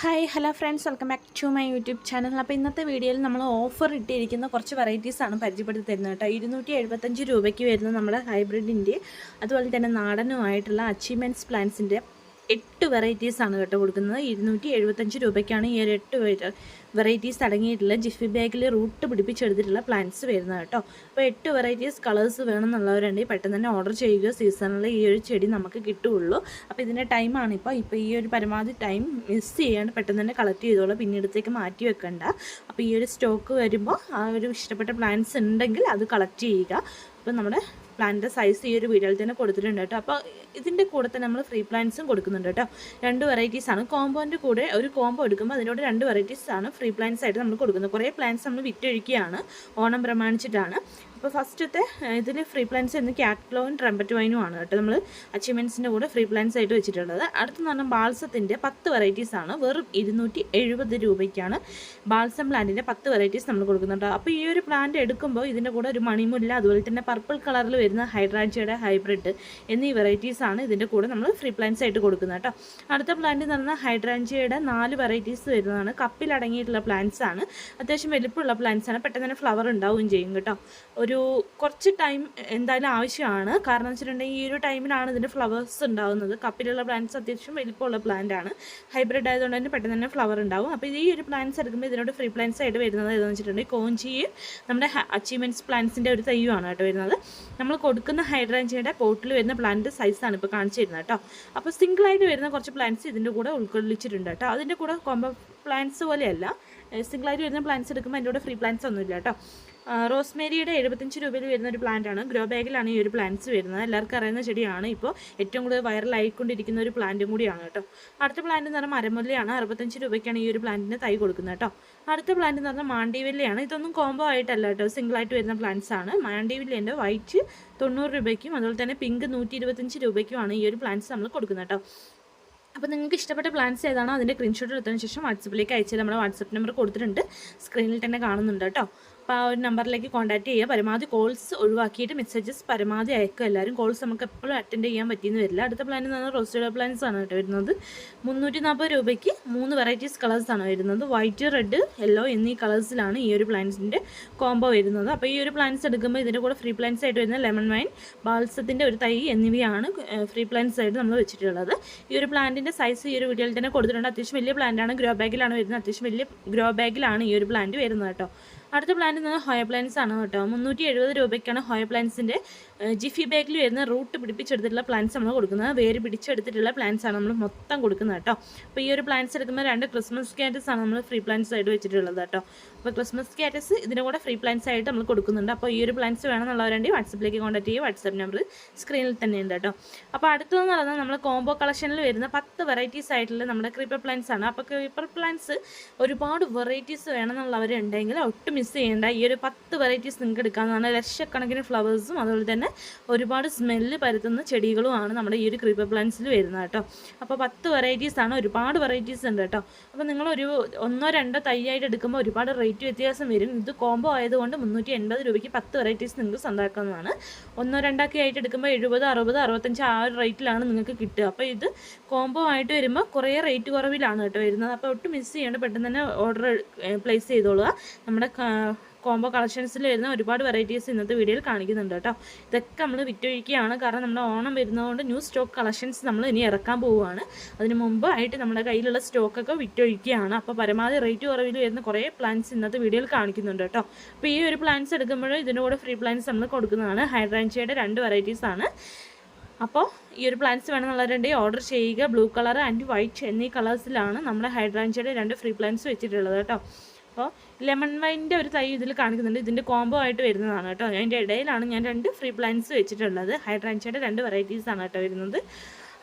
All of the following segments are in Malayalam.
Hi hello friends. Welcome back to my YouTube channel. അപ്പോൾ ഇന്നത്തെ വീഡിയോയിൽ നമ്മൾ ഓഫർ ഇട്ടിരിക്കുന്ന കുറച്ച് വെറൈറ്റീസാണ് പരിചയപ്പെടുത്തി തരുന്നത് കേട്ടോ. ഇരുന്നൂറ്റി എഴുപത്തഞ്ച് രൂപയ്ക്ക് വരുന്ന നമ്മുടെ ഹൈബ്രിഡിന്റെ അതുപോലെ തന്നെ നാടനുമായിട്ടുള്ള അച്ചീവ്മെന്റ്സ് പ്ലാൻസിന്റെ എട്ട് വെറൈറ്റീസ് ആണ് കേട്ടോ കൊടുക്കുന്നത്. ഇരുന്നൂറ്റി എഴുപത്തഞ്ച് രൂപയ്ക്കാണ് ഈ ഒരു എട്ട് വെറൈറ്റീസ് അടങ്ങിയിട്ടുള്ള ജിഫി ബാഗിൽ റൂട്ട് പിടിപ്പിച്ചെടുത്തിട്ടുള്ള പ്ലാന്റ്സ് വരുന്നത് കേട്ടോ. അപ്പോൾ എട്ട് വെറൈറ്റീസ് കളേഴ്സ് വേണമെന്നുള്ളവരുണ്ടെങ്കിൽ പെട്ടെന്ന് തന്നെ ഓർഡർ ചെയ്യുക. സീസണിൽ ഈ ഒരു ചെടി നമുക്ക് കിട്ടുകയുള്ളൂ. അപ്പോൾ ഇതിന്റെ ടൈമാണ് ഇപ്പോൾ ഇപ്പോൾ ഈ ഒരു പരമാവധി ടൈം മിസ് ചെയ്യാണ്ട് പെട്ടെന്ന് തന്നെ കളക്ട് ചെയ്തോളൂ. പിന്നീടത്തേക്ക് മാറ്റി വെക്കണ്ട. അപ്പോൾ ഈ ഒരു സ്റ്റോക്ക് വരുമ്പോൾ ആ ഒരു ഇഷ്ടപ്പെട്ട പ്ലാന്റ്സ് ഉണ്ടെങ്കിൽ അത് കളക്ട് ചെയ്യുക. അപ്പോൾ നമ്മുടെ പ്ലാന്റിന്റെ സൈസ് ഈ ഒരു വീഡിയോയിൽ തന്നെ കൊടുത്തിട്ടുണ്ട് കേട്ടോ. അപ്പോൾ ഇതിന്റെ കൂടെ തന്നെ നമ്മൾ ഫ്രീ പ്ലാന്റ്സും കൊടുക്കുന്നുണ്ട് കേട്ടോ. രണ്ട് വെറൈറ്റീസാണ് കോമ്പോന്റെ കൂടെ ഒരു കോമ്പോ എടുക്കുമ്പോൾ അതിനോട് രണ്ട് വെറൈറ്റീസാണ് ഫ്രീ പ്ലാന്റ്സ് ആയിട്ട് നമ്മൾ കൊടുക്കുന്നത്. കുറേ പ്ലാന്റ്സ് നമ്മൾ വിറ്റൊഴിക്കുകയാണ്. ഓണം പ്രമാണിച്ചിട്ടാണ്. അപ്പോൾ ഫസ്റ്റത്തെ ഇതിൽ ഫ്രീ പ്ലാൻസ് എന്ന് ക്യാറ്റ്ലോവും ട്രംപറ്റ് വൈനും ആണ് കേട്ടോ നമ്മൾ അച്ചീവ്മെന്റ്സിന്റെ കൂടെ ഫ്രീ പ്ലാൻസ് ആയിട്ട് വെച്ചിട്ടുള്ളത്. അടുത്തെന്ന് പറഞ്ഞാൽ ബാൾസത്തിന്റെ പത്ത് വെറൈറ്റീസ് ആണ്. വെറും ഇരുന്നൂറ്റി എഴുപത് രൂപയ്ക്കാണ് ബാൾസം പ്ലാന്റിന്റെ പത്ത് വെറൈറ്റീസ് നമ്മൾ കൊടുക്കുന്നുണ്ട് അപ്പോൾ ഈ ഒരു പ്ലാന്റ് എടുക്കുമ്പോൾ ഇതിന്റെ കൂടെ ഒരു മണിമുല്ല അതുപോലെ തന്നെ പർപ്പിൾ കളറിൽ വരുന്ന ഹൈഡ്രാഞ്ചിയുടെ ഹൈബ്രിഡ് എന്നീ വെറൈറ്റീസ് ആണ് ഇതിന്റെ കൂടെ നമ്മൾ ഫ്രീ പ്ലാൻസ് ആയിട്ട് കൊടുക്കുന്നത് കേട്ടോ. അടുത്ത പ്ലാന്റ് എന്ന് പറഞ്ഞാൽ ഹൈഡ്രാഞ്ചിയുടെ നാല് വെറൈറ്റീസ് വരുന്നതാണ്. കപ്പിൽ അടങ്ങിയിട്ടുള്ള പ്ലാന്റ്സ് ആണ്. അത്യാവശ്യം വലിപ്പമുള്ള പ്ലാന്റ്സ് ആണ്. പെട്ടെന്ന് തന്നെ ഫ്ലവർ ഉണ്ടാവുകയും ചെയ്യും കേട്ടോ. ഒരു കുറച്ച് ടൈം എന്തായാലും ആവശ്യമാണ്. കാരണം വെച്ചിട്ടുണ്ടെങ്കിൽ ഈ ഒരു ടൈമിലാണ് ഇതിന്റെ ഫ്ലവേഴ്സ് ഉണ്ടാകുന്നത് കപ്പിലുള്ള പ്ലാന്റ്സ് അത്യാവശ്യം വലിപ്പമുള്ള പ്ലാന്റ് ആണ്. ഹൈബ്രിഡ് ആയതുകൊണ്ട് തന്നെ പെട്ടെന്ന് തന്നെ ഫ്ലവർ ഉണ്ടാവും. അപ്പോൾ ഈ ഒരു പ്ലാന്റ്സ് എടുക്കുമ്പോൾ ഇതിനോട് ഫ്രീ പ്ലാന്റ്സ് ആയിട്ട് വരുന്നത് ഏതെന്ന് വെച്ചിട്ടുണ്ടെങ്കിൽ കോഞ്ചിയും നമ്മുടെ അച്ചീവ്മെന്റ്സ് പ്ലാന്റ്സിന്റെ ഒരു തയ്യുമാണ് കേട്ടോ വരുന്നത്. നമ്മൾ കൊടുക്കുന്ന ഹൈഡ്രാഞ്ചിയുടെ പോട്ടിൽ വരുന്ന പ്ലാന്റ് സൈസാണ് ഇപ്പോൾ കാണിച്ചു തരുന്നത് കേട്ടോ. അപ്പോൾ സിംഗിളായിട്ട് വരുന്ന കുറച്ച് പ്ലാന്റ്സ് ഇതിന്റെ കൂടെ ഉൾക്കൊള്ളിച്ചിട്ടുണ്ട് കേട്ടോ. അതിന്റെ കൂടെ കോമ്പോ പ്ലാന്റ്സ് പോലെയല്ല. സിംഗിളായിട്ട് വരുന്ന പ്ലാന്റ്സ് എടുക്കുമ്പോൾ അതിന്റെ കൂടെ ഫ്രീ പ്ലാന്റ്സ് ഒന്നുമില്ല കേട്ടോ. റോസ്മേരിയുടെ എഴുപത്തഞ്ച് രൂപയിൽ വരുന്ന ഒരു പ്ലാന്റ് ആണ്. ഗ്രോ ബാഗിലാണ് ഈ ഒരു പ്ലാന്റ്സ് വരുന്നത്. എല്ലാവർക്കും അറിയുന്ന ചെടിയാണ്. ഇപ്പോൾ ഏറ്റവും കൂടുതൽ വൈറലായിക്കൊണ്ടിരിക്കുന്ന ഒരു പ്ലാന്റും കൂടിയാണ് കേട്ടോ. അടുത്ത പ്ലാന്റ് എന്ന് പറഞ്ഞാൽ മരമുല്ലയാണ്. അറുപത്തഞ്ച് രൂപയ്ക്കാണ് ഈ ഒരു പ്ലാന്റിന് തൈ കൊടുക്കുന്നത് കേട്ടോ. അടുത്ത പ്ലാന്റ് എന്ന് പറഞ്ഞാൽ മാണ്ടിവില്ലയാണ് ഇതൊന്നും കോംബോ ആയിട്ടല്ല കേട്ടോ. സിംഗിളായിട്ട് വരുന്ന പ്ലാന്റ്സ് ആണ്. മാണ്ടിവില്ലേന്റെ വൈറ്റ് തൊണ്ണൂറ് രൂപയ്ക്കും അതുപോലെ തന്നെ പിങ്ക് നൂറ്റി ഇരുപത്തഞ്ച് രൂപയ്ക്കുമാണ് ഈ ഒരു പ്ലാന്റ്സ് നമ്മൾ കൊടുക്കുന്നത് കേട്ടോ. അപ്പോൾ നിങ്ങൾക്ക് ഇഷ്ടപ്പെട്ട പ്ലാൻസ് ഏതാണോ അതിന്റെ സ്ക്രീൻഷോട്ട് എടുത്തതിന് ശേഷം വാട്സപ്പിലേക്ക് അയച്ചാൽ നമ്മുടെ വാട്സപ്പ് നമ്പർ കൊടുത്തിട്ടുണ്ട്. സ്ക്രീനിൽ തന്നെ കാണുന്നുണ്ട് കേട്ടോ. അപ്പോൾ ആ ഒരു നമ്പറിലേക്ക് കോൺടാക്ട് ചെയ്യുക. പരമാവധി കോൾസ് ഒഴിവാക്കിയിട്ട് മെസ്സേജസ് പരമാവധി അയക്കുക എല്ലാവരും. കോൾസ് നമുക്ക് എപ്പോഴും അറ്റൻഡ് ചെയ്യാൻ പറ്റിയെന്ന് വരില്ല. അടുത്ത പ്ലാൻ എന്ന് പറഞ്ഞാൽ റോസ്റ്റഡ് പ്ലാൻസ് ആണ് കേട്ടോ വരുന്നത്. മുന്നൂറ്റി നാൽപ്പത് രൂപയ്ക്ക് മൂന്ന് വെറൈറ്റീസ് കളേഴ്സ് ആണ് വരുന്നത്. വൈറ്റ് റെഡ് യെല്ലോ എന്നീ കളേഴ്സിലാണ് ഈ ഒരു പ്ലാന്റ്സിന്റെ കോംബോ വരുന്നത്. അപ്പോൾ ഈ ഒരു പ്ലാന്റ്സ് എടുക്കുമ്പോൾ ഇതിന്റെ കൂടെ ഫ്രീ പ്ലാന്റ്സ് ആയിട്ട് വരുന്ന ലെമൺ വൈൻ ബാൽസത്തിന്റെ ഒരു തൈ എന്നിവയാണ് ഫ്രീ പ്ലാന്റ്സ് ആയിട്ട് നമ്മൾ വെച്ചിട്ടുള്ളത്. ഈ ഒരു പ്ലാന്റിന്റെ സൈസ് ഈ ഒരു വീഡിയോയിൽ തന്നെ കൊടുത്തിട്ടുണ്ട്. അത്യാവശ്യം വലിയ പ്ലാന്റാണ് ഗ്രോ ബാഗിലാണ് വരുന്നത്. അത്യാവശ്യം വലിയ ഗ്രോ ബാഗിലാണ് ഈ ഒരു പ്ലാന്റ് വരുന്നത് കേട്ടോ. അടുത്ത പ്ലാന്റ് നിന്ന് ഹോയ പ്ലാന്റ്സ് ആണ് കേട്ടോ. മുന്നൂറ്റി എഴുപത് രൂപയ്ക്കാണ് ഹോയ പ്ലാന്റ്സിന്റെ ജിഫി ബാഗിൽ വരുന്ന റൂട്ട് പിടിപ്പിച്ചെടുത്തിട്ടുള്ള പ്ലാന്റ്സ് നമ്മൾ കൊടുക്കുന്നത്. വേര് പിടിച്ചെടുത്തിട്ടുള്ള പ്ലാന്റ്സ് ആണ് നമ്മൾ മൊത്തം കൊടുക്കുന്നത് കേട്ടോ. അപ്പോൾ ഈ ഒരു പ്ലാന്റ്സ് എടുക്കുമ്പോൾ രണ്ട് ക്രിസ്മസ് കാറ്റസ് ആണ് നമ്മൾ ഫ്രീ പ്ലാന്റ്സ് ആയിട്ട് വെച്ചിട്ടുള്ളത് കേട്ടോ. അപ്പോൾ ക്രിസ്മസ് കാറ്റസ് ഇതിന്റെ കൂടെ ഫ്രീ പ്ലാന്റ്സ് ആയിട്ട് നമ്മൾ കൊടുക്കുന്നുണ്ട്. അപ്പോൾ ഈ ഒരു പ്ലാന്റ്സ് വേണമെന്നുള്ളവരുണ്ടെങ്കിൽ വാട്സപ്പിലേക്ക് കോൺടാക്ട് ചെയ്യുക. വാട്സപ്പ് നമ്പർ സ്ക്രീനിൽ തന്നെ ഉണ്ട് കേട്ടോ. അപ്പോൾ അടുത്തതെന്ന് പറഞ്ഞാൽ നമ്മൾ കോംബോ കളക്ഷനിൽ വരുന്ന പത്ത് വെറൈറ്റീസ് ആയിട്ടുള്ള നമ്മുടെ ക്രീപ്പർ പ്ലാന്റ്സ് ആണ്. അപ്പോൾ ക്രീപ്പർ പ്ലാന്റ്സ് ഒരുപാട് വെറൈറ്റീസ് വേണമെന്നുള്ളവരുണ്ടെങ്കിൽ ഒട്ടും മിസ് ചെയ്യേണ്ട ഈ ഒരു പത്ത് വെറൈറ്റീസ് നിങ്ങൾക്ക് എടുക്കാവുന്നതാണ്. ലക്ഷക്കണക്കിന് ഫ്ലവേഴ്സും അതുപോലെ തന്നെ ഒരുപാട് സ്മെല്ല് പരത്തുന്ന ചെടികളുമാണ് നമ്മുടെ ഈ ഒരു ക്രീപ്പർ പ്ലാന്റ്സിൽ വരുന്നത് കേട്ടോ. അപ്പോൾ പത്ത് വെറൈറ്റീസ് ആണ് ഒരുപാട് വെറൈറ്റീസ് ഉണ്ട് കേട്ടോ. അപ്പോൾ നിങ്ങളൊരു ഒന്നോ രണ്ടോ തൈയായിട്ട് എടുക്കുമ്പോൾ ഒരുപാട് റേറ്റ് വ്യത്യാസം വരും. ഇത് കോംബോ ആയതുകൊണ്ട് മുന്നൂറ്റി എൺപത് രൂപയ്ക്ക് പത്ത് വെറൈറ്റീസ് നിങ്ങൾക്ക് സ്വന്തമാക്കുന്നതാണ് ഒന്നോ രണ്ടൊക്കെ ആയിട്ട് എടുക്കുമ്പോൾ എഴുപത് അറുപത് അറുപത്തഞ്ച് ആ ഒരു റേറ്റിലാണ് നിങ്ങൾക്ക് കിട്ടുക. അപ്പോൾ ഇത് കോംബോ ആയിട്ട് വരുമ്പോൾ കുറേ റേറ്റ് കുറവിലാണ് കേട്ടോ വരുന്നത്. അപ്പോൾ ഒട്ടും മിസ് ചെയ്യേണ്ട പെട്ടെന്ന് തന്നെ ഓർഡർ പ്ലേസ് ചെയ്തോളുക. നമ്മുടെ കോംബോ കളക്ഷൻസിൽ വരുന്ന ഒരുപാട് വെറൈറ്റീസ് ഇന്നത്തെ വീഡിയോയിൽ കാണിക്കുന്നുണ്ട് കേട്ടോ. ഇതൊക്കെ നമ്മൾ വിറ്റൊഴിക്കുകയാണ്. കാരണം നമ്മുടെ ഓണം വരുന്നതുകൊണ്ട് ന്യൂ സ്റ്റോക്ക് കളക്ഷൻസ് നമ്മൾ ഇനി ഇറക്കാൻ പോവുകയാണ്. അതിന് മുമ്പ് ആയിട്ട് നമ്മുടെ കയ്യിലുള്ള സ്റ്റോക്കൊക്കെ വിറ്റൊഴിക്കുകയാണ്. അപ്പോൾ പരമാവധി റേറ്റ് കുറവിൽ വരുന്ന കുറേ പ്ലാൻസ് ഇന്നത്തെ വീഡിയോയിൽ കാണിക്കുന്നുണ്ട് കേട്ടോ. അപ്പോൾ ഈ ഒരു പ്ലാൻസ് എടുക്കുമ്പോൾ ഇതിന്റെ കൂടെ ഫ്രീ പ്ലാൻസ് നമ്മൾ കൊടുക്കുന്നതാണ്. ഹൈഡ്രാൻഷ്യയുടെ രണ്ട് വെറൈറ്റീസ് ആണ്. അപ്പോൾ ഈ ഒരു പ്ലാന്റ്സ് വേണമെന്നുള്ളവരുണ്ടെങ്കിൽ ഓർഡർ ചെയ്യുക. ബ്ലൂ കളർ ആൻഡ് വൈറ്റ് എന്നീ കളേഴ്സിലാണ് നമ്മുടെ ഹൈഡ്രാൻഷ്യയുടെ രണ്ട് ഫ്രീ പ്ലാന്റ്സ് വെച്ചിട്ടുള്ളത് കേട്ടോ. അപ്പോൾ ലെമൺ വൈന്റെ ഒരു തൈ ഇതിൽ കാണിക്കുന്നുണ്ട്. ഇതിന്റെ കോംബോ ആയിട്ട് വരുന്നതാണ് കേട്ടോ. അതിന്റെ ഇടയിലാണ് ഞാൻ രണ്ട് ഫ്രീ പ്ലാന്റ്സ് വെച്ചിട്ടുള്ളത്. ഹൈഡ്രാൻഷ്യയുടെ രണ്ട് വെറൈറ്റീസാണ് കേട്ടോ വരുന്നത്.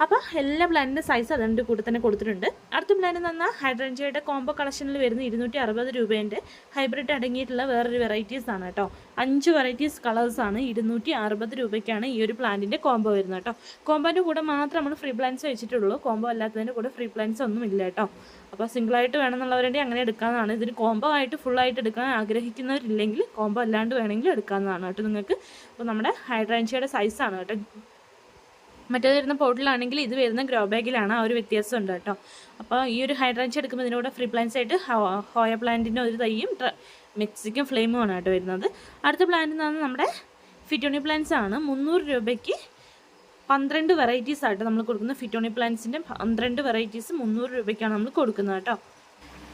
അപ്പോൾ എല്ലാ ബ്ലാൻഡിന്റെ സൈസ് അതിന്റെ കൂടെ തന്നെ കൊടുത്തിട്ടുണ്ട്. അടുത്ത ബ്ലാൻഡ് പറഞ്ഞാൽ ഹൈഡ്രൻജിയുടെ കോംബോ കളക്ഷനിൽ വരുന്ന ഇരുന്നൂറ്റി അറുപത് രൂപേന്റെ ഹൈബ്രിഡ് അടങ്ങിയിട്ടുള്ള വേറൊരു വെറൈറ്റീസ് ആണ് കേട്ടോ. അഞ്ച് വെറൈറ്റീസ് കളേഴ്സാണ് ഇരുന്നൂറ്റി അറുപത് രൂപയ്ക്കാണ് ഈ ഒരു പ്ലാന്റിന്റെ കോംബോ വരുന്നത് കേട്ടോ. കോംബോന്റെ കൂടെ മാത്രം നമ്മൾ ഫ്രീ പ്ലാൻസ് വെച്ചിട്ടുള്ളൂ. കോംബോ അല്ലാത്തതിന്റെ കൂടെ ഫ്രീ പ്ലാൻസ് ഒന്നും ഇല്ല കേട്ടോ. അപ്പോൾ സിംഗിളായിട്ട് വേണമെന്നുള്ളവരുടെ അങ്ങനെ എടുക്കാവുന്നതാണ്. ഇതിന് കോംബോ ആയിട്ട് ഫുള്ളായിട്ട് എടുക്കാൻ ആഗ്രഹിക്കുന്നവരില്ലെങ്കിൽ കോംബോ അല്ലാണ്ട് വേണമെങ്കിൽ എടുക്കാവുന്നതാണ് കേട്ടോ നിങ്ങൾക്ക്. അപ്പോൾ നമ്മുടെ ഹൈഡ്രാൻഷ്യയുടെ സൈസാണ് കേട്ടോ. മറ്റേത് വരുന്ന പോട്ടിലാണെങ്കിൽ ഇത് വരുന്ന ഗ്രോ ബാഗിലാണ് ആ ഒരു വ്യത്യാസം ഉണ്ട് കേട്ടോ. അപ്പോൾ ഈ ഒരു ഹൈഡ്രാഞ്ച് എടുക്കുമ്പോൾ ഇതിനോട് ഫ്രീ പ്ലാന്റ്സ് ആയിട്ട് ഹോയ പ്ലാന്റിന്റെ ഒരു തൈയും മെക്സിക്കൻ ഫ്ലെയിമും ആണ് കേട്ടോ വരുന്നത്. അടുത്ത പ്ലാന്റ് എന്ന് നമ്മുടെ ഫിറ്റോണി പ്ലാന്റ്സ് ആണ്. മുന്നൂറ് രൂപയ്ക്ക് പന്ത്രണ്ട് വെറൈറ്റീസ് ആയിട്ട് നമ്മൾ കൊടുക്കുന്നത് ഫിറ്റോണി പ്ലാന്റ്സിന്റെ പന്ത്രണ്ട് വെറൈറ്റീസ് മുന്നൂറ് രൂപയ്ക്കാണ് നമ്മൾ കൊടുക്കുന്നത് കേട്ടോ.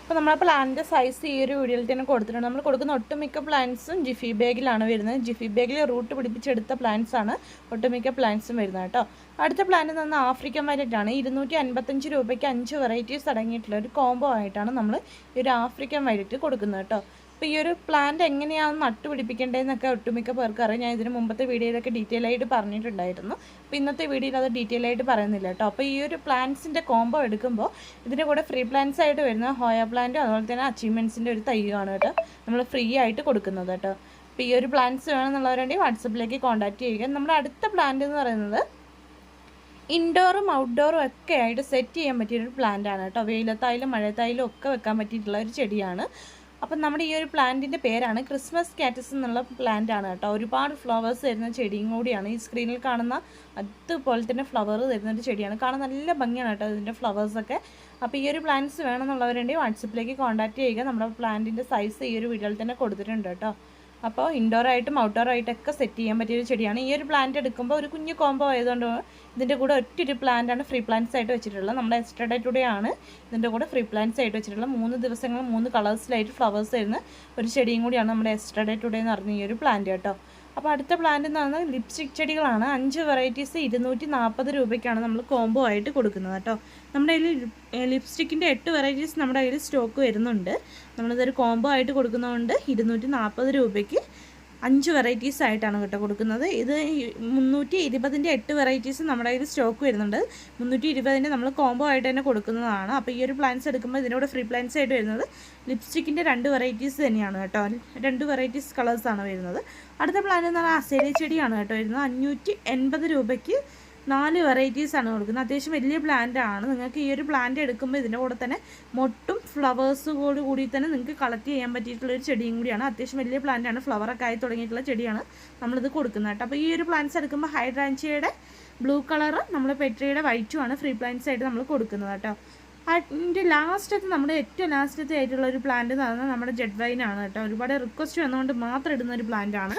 അപ്പോൾ നമ്മൾ പ്ലാന്റിന്റെ സൈസ് ഈ ഒരു വീഡിയോയിൽ തന്നെ കൊടുത്തിട്ടുണ്ട്. നമ്മൾ കൊടുക്കുന്ന ഒട്ടുമിക്ക പ്ലാന്റ്സും ജിഫി ബാഗിലാണ് വരുന്നത്. ജിഫി ബാഗിൽ റൂട്ട് പിടിപ്പിച്ചെടുത്ത ആണ് ഒട്ടുമിക്ക പ്ലാന്റ്സും വരുന്നത് കേട്ടോ. അടുത്ത പ്ലാന്റ് നിന്ന് ആഫ്രിക്കൻ വയലറ്റ് ആണ്. ഇരുന്നൂറ്റി അൻപത്തഞ്ച് രൂപയ്ക്ക് അഞ്ച് വെറൈറ്റീസ് അടങ്ങിയിട്ടുള്ള ഒരു കോംബോ ആയിട്ടാണ് നമ്മൾ ഈ ഒരു ആഫ്രിക്കൻ വയലറ്റ് കൊടുക്കുന്നത് കേട്ടോ. അപ്പോൾ ഈ ഒരു പ്ലാന്റ് എങ്ങനെയാണ് നട്ടുപിടിപ്പിക്കേണ്ടതെന്നൊക്കെ ഒട്ടുമിക്ക പേർക്ക് അറിയാം. ഞാൻ ഇതിന് മുമ്പത്തെ വീഡിയോയിലൊക്കെ ഡീറ്റെയിൽ ആയിട്ട് പറഞ്ഞിട്ടുണ്ടായിരുന്നു. അപ്പോൾ ഇന്നത്തെ വീഡിയോയിൽ അത് ഡീറ്റെയിൽ ആയിട്ട് പറയുന്നില്ല കേട്ടോ. അപ്പോൾ ഈ ഒരു പ്ലാന്റ്സിന്റെ കോംബോ എടുക്കുമ്പോൾ ഇതിന്റെ കൂടെ ഫ്രീ പ്ലാന്റ്സ് ആയിട്ട് വരുന്ന ഹോയ പ്ലാന്റും അതുപോലെ തന്നെ അച്ചീവ്മെന്റ്സിന്റെ ഒരു തൈയുമാണ് കേട്ടോ നമ്മൾ ഫ്രീ ആയിട്ട് കൊടുക്കുന്നത് കേട്ടോ. അപ്പോൾ ഈ ഒരു പ്ലാന്റ്സ് വേണമെന്നുള്ളവരുണ്ടെങ്കിൽ വാട്സപ്പിലേക്ക് കോൺടാക്ട് ചെയ്യുക. നമ്മുടെ അടുത്ത പ്ലാന്റ് എന്ന് പറയുന്നത് ഇൻഡോറും ഔട്ട്ഡോറും ഒക്കെ ആയിട്ട് സെറ്റ് ചെയ്യാൻ പറ്റിയൊരു പ്ലാന്റ് ആണ് കേട്ടോ. വെയിലത്തായാലും മഴയത്തായാലും ഒക്കെ വെക്കാൻ പറ്റിയിട്ടുള്ള ഒരു ചെടിയാണ്. അപ്പം നമ്മുടെ ഈ ഒരു പ്ലാന്റിന്റെ പേരാണ് ക്രിസ്മസ് കാറ്റസ് എന്നുള്ള പ്ലാന്റ് ആണ് കേട്ടോ. ഒരുപാട് ഫ്ലവേഴ്സ് തരുന്ന ചെടിയും കൂടിയാണ്. ഈ സ്ക്രീനിൽ കാണുന്ന അതുപോലെ തന്നെ ഫ്ലവർ തരുന്ന ഒരു ചെടിയാണ്. കാണാൻ നല്ല ഭംഗിയാണ് കേട്ടോ ഇതിന്റെ ഫ്ലവേഴ്സൊക്കെ അപ്പോൾ ഈ ഒരു പ്ലാന്റ്സ് വേണമെന്നുള്ളവരുണ്ടെങ്കിൽ വാട്സപ്പിലേക്ക് കോൺടാക്റ്റ് ചെയ്യുക. നമ്മുടെ പ്ലാന്റിന്റെ സൈസ് ഈ ഒരു വീഡിയോയിൽ തന്നെ കൊടുത്തിട്ടുണ്ട് കേട്ടോ. അപ്പോൾ ഔട്ട്ഡോർ ആയിട്ടൊക്കെ സെറ്റ് ചെയ്യാൻ പറ്റിയൊരു ചെടിയാണ്. ഈ ഒരു പ്ലാന്റ് എടുക്കുമ്പോൾ ഒരു കുഞ്ഞു കോംബോ ആയതുകൊണ്ട് ഇതിന്റെ കൂടെ ഒറ്റൊരു പ്ലാന്റ് ആണ് ഫ്രീ പ്ലാന്റ്സ് ആയിട്ട് വെച്ചിട്ടുള്ളത്. നമ്മുടെ എക്സ്ട്രാ ടുഡേ ആണ് ഇതിന്റെ കൂടെ ഫ്രീ പ്ലാന്റ്സ് ആയിട്ട് വെച്ചിട്ടുള്ളത്. മൂന്ന് ദിവസങ്ങൾ മൂന്ന് കളേഴ്സിലായിട്ട് ഫ്ലവേഴ്സ് തരുന്ന ഒരു ചെടിയും കൂടിയാണ് നമ്മുടെ എക്സ്ട്രാ ടുഡേ എന്ന് പറഞ്ഞ ഈ ഒരു പ്ലാന്റ് കേട്ടോ. അപ്പോൾ അടുത്ത പ്ലാന്റ് എന്ന് പറഞ്ഞാൽ ലിപ്സ്റ്റിക് ചെടികളാണ്. അഞ്ച് വെറൈറ്റീസ് ഇരുന്നൂറ്റി നാൽപ്പത് രൂപയ്ക്കാണ് നമ്മൾ കോംബോ ആയിട്ട് കൊടുക്കുന്നത് കേട്ടോ. നമ്മുടെ കയ്യിൽ ലിപ്സ്റ്റിക്കിന്റെ എട്ട് വെറൈറ്റീസ് നമ്മുടെ കയ്യിൽ സ്റ്റോക്ക് വരുന്നുണ്ട്. നമ്മളിതൊരു കോംബോ ആയിട്ട് കൊടുക്കുന്നതുകൊണ്ട് ഇരുന്നൂറ്റി നാൽപ്പത് രൂപയ്ക്ക് അഞ്ച് വെറൈറ്റീസ് ആയിട്ടാണ് കേട്ടോ കൊടുക്കുന്നത്. ഇത് മുന്നൂറ്റി ഇരുപതിന്റെ എട്ട് വെറൈറ്റീസ് നമ്മുടെ കയ്യിൽ സ്റ്റോക്ക് വരുന്നുണ്ട്. മുന്നൂറ്റി ഇരുപതിന്റെ നമ്മൾ കോംബോ ആയിട്ട് തന്നെ കൊടുക്കുന്നതാണ്. അപ്പോൾ ഈ ഒരു പ്ലാൻസ് എടുക്കുമ്പോൾ ഇതിനോട് ഫ്രീ പ്ലാൻസ് ആയിട്ട് വരുന്നത് ലിപ്സ്റ്റിക്കിന്റെ രണ്ട് വെറൈറ്റീസ് തന്നെയാണ് കേട്ടോ. രണ്ട് വെറൈറ്റീസ് കളേഴ്സാണ് വരുന്നത്. അടുത്ത പ്ലാന്റ് എന്ന് പറഞ്ഞാൽ അസേലി ചെടിയാണ് കേട്ടോ വരുന്നത്. അഞ്ഞൂറ്റി എൺപത് രൂപയ്ക്ക് നാല് വെറൈറ്റീസ് ആണ് കൊടുക്കുന്നത്. അത്യാവശ്യം വലിയ പ്ലാന്റ് ആണ്. നിങ്ങൾക്ക് ഈ ഒരു പ്ലാന്റ് എടുക്കുമ്പോൾ ഇതിന്റെ കൂടെ തന്നെ മൊട്ടും ഫ്ലവേഴ്സോട് കൂടി തന്നെ നിങ്ങൾക്ക് കളക്ട് ചെയ്യാൻ പറ്റിയിട്ടുള്ള ഒരു ചെടിയും കൂടിയാണ്. അത്യാവശ്യം വലിയ പ്ലാന്റ് ആണ്. ഫ്ലവറൊക്കെ ആയി തുടങ്ങിയിട്ടുള്ള ചെടിയാണ് നമ്മളിത് കൊടുക്കുന്നത് കേട്ടോ. അപ്പോൾ ഈ ഒരു പ്ലാന്റ്സ് എടുക്കുമ്പോൾ ഹൈഡ്രാഞ്ചിയുടെ ബ്ലൂ കളർ നമ്മൾ പെട്രിയുടെ വൈറ്റുമാണ് ഫ്രീ പ്ലാന്റ്സ് ആയിട്ട് നമ്മൾ കൊടുക്കുന്നത് കേട്ടോ. അതിന്റെ ലാസ്റ്റത്തെ നമ്മുടെ ഏറ്റവും ലാസ്റ്റത്തെ ആയിട്ടുള്ള ഒരു പ്ലാന്റ് എന്ന് പറഞ്ഞാൽ നമ്മുടെ ജെഡ് വൈൻ ആണ് കേട്ടോ. ഒരുപാട് റിക്വസ്റ്റ് വന്നുകൊണ്ട് മാത്രം ഇടുന്ന ഒരു പ്ലാന്റ് ആണ്.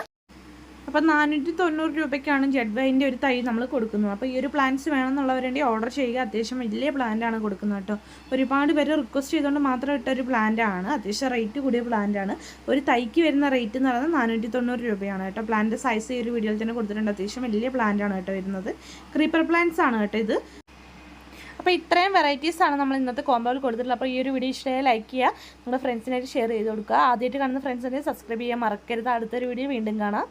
അപ്പോൾ നാനൂറ്റി തൊണ്ണൂറ് രൂപയ്ക്കാണ് ജെഡ് വൈന്റെ ഒരു തൈ നമ്മൾ കൊടുക്കുന്നത്. അപ്പോൾ ഈ ഒരു പ്ലാന്റ്സ് വേണമെന്നുള്ളവരുണ്ടെങ്കിൽ ഓർഡർ ചെയ്യുക. അത്യാവശ്യം വലിയ പ്ലാന്റ് ആണ് കൊടുക്കുന്നത് കേട്ടോ. ഒരുപാട് പേര് റിക്വസ്റ്റ് ചെയ്തുകൊണ്ട് മാത്രം ഇട്ട ഒരു പ്ലാന്റ് ആണ്. അത്യാവശ്യം റേറ്റ് കൂടിയ പ്ലാന്റ് ആണ്. ഒരു തൈക്ക് വരുന്ന റേറ്റ് എന്ന് പറയുന്നത് നാനൂറ്റി തൊണ്ണൂറ് രൂപയാണ് കേട്ടോ. പ്ലാന്റ് സൈസ് ഈ ഒരു വീഡിയോയിൽ തന്നെ കൊടുത്തിട്ടുണ്ട്. അത്യാവശ്യം വലിയ പ്ലാന്റ് ആണ് കേട്ടോ വരുന്നത്. ക്രീപ്പർ പ്ലാന്റ്സ് ആണ് കേട്ടോ ഇത്. അപ്പോൾ ഇത്രയും വെറൈറ്റീസ് ആണ് നമ്മൾ ഇന്നത്തെ കോമ്പോയിൽ കൊടുത്തിട്ടുള്ളത്. അപ്പോൾ ഈ ഒരു വീഡിയോ ഇഷ്ടമായി ലൈക്ക് ചെയ്യുക. നിങ്ങളുടെ ഫ്രണ്ട്സിനായിട്ട് ഷെയർ ചെയ്ത് കൊടുക്കുക. ആദ്യമായിട്ട് കാണുന്ന ഫ്രണ്ട്സിനെ സബ്സ്ക്രൈബ് ചെയ്യാൻ മറക്കരുത്. അടുത്തൊരു വീഡിയോ വീണ്ടും കാണാം.